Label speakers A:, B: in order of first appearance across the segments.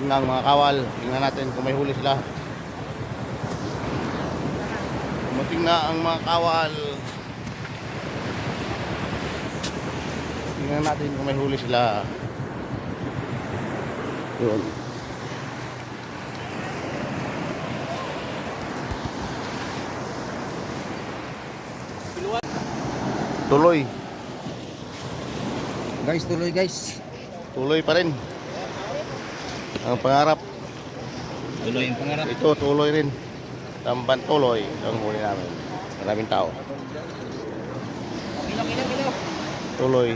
A: Dumating na ang mga kawal. Tingnan natin kung may huli sila. Dumating na ang mga kawal. Tingnan natin kung may huli sila. Yun. Tuloy.
B: Guys, tuloy guys.
A: Tuloy pa rin. Ang pangarap.
B: Tuloy yung pangarap.
A: Ito, tuloy rin. Tamban tuloy ang huli namin. Maraming tao.
B: Kilo, kilo, kilo.
A: Tuloy.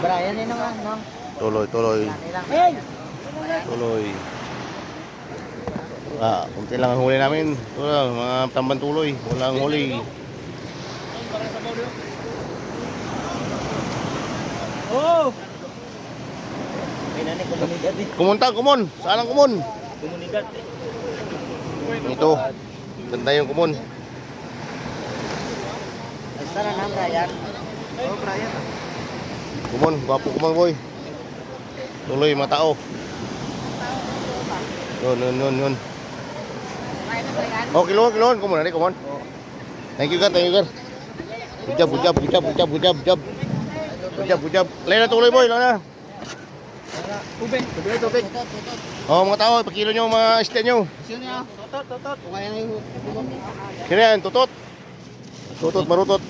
B: Brian, yun nga, no?
A: Tuloy, tuloy.
B: Hey!
A: Tuloy. Ah, kunti lang ang huli namin. Ito lang, mga tamban tuloy. Walang huli.
B: Oh! Nani, komunidad eh.
A: Kumunta, kumun. Saan ang kumun?
B: Komunidad eh.
A: Ito. Ganda yung kumun.
B: Basta na Brian. Oh, Brian.
A: Kumun, gwapo boy. Tuloy, mga tao. Yun, yun, yun, yun. Oh, kiluan, kiluan. Kumun, nari, kumun. Thank you, God. Thank you, God. Good job, good job, good job, good job, good job, good job. Good job, good job. Lay na tuloy, boy. Lay na.
B: Tubig. Tubig, tubig.
A: Oh, mga tao, pakilo nyo mga isda nyo.
B: Totot. Kung kaya na yung
A: Sino yan? Tutot. Tutot, marutot.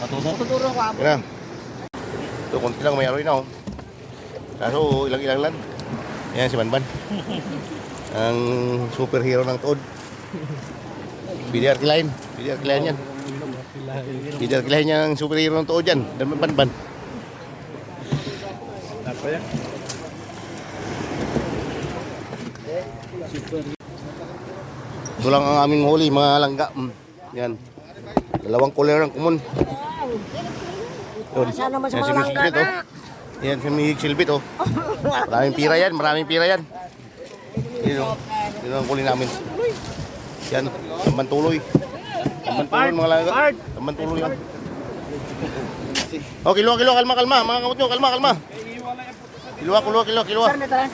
A: Matutot.
B: Tuturo ko ako.
A: Yan na. Ito, konti lang may aroy na oh. Kaso, ilang-ilang lang. Yan si Banban. Ang superhero ng tuod. Bidyar Kilain. Bidyar Kilain yan. Bidyar Kilain yan ang superhero ng tuod yan. Dan Banban.
B: Apa ya?
A: Ito lang ang aming huli, mga langga. Mm. Yan. Dalawang kulay ng kumun. Yun.
B: Sana
A: si
B: mga
A: Miss
B: langga
A: Silbit, oh. Yan si Miss Silbit, oh. Maraming pira yan, maraming pira yan. Yun, oh. Yun ang huli namin. Yan, tamban tuloy. Tamban tuloy, mga langga. Tamban tuloy yan. Oh, kilo, kilo, kalma, kalma. Mga kamot nyo, kalma, kalma. Kilo, kilo, kilo, kilo.
B: Sir, may talang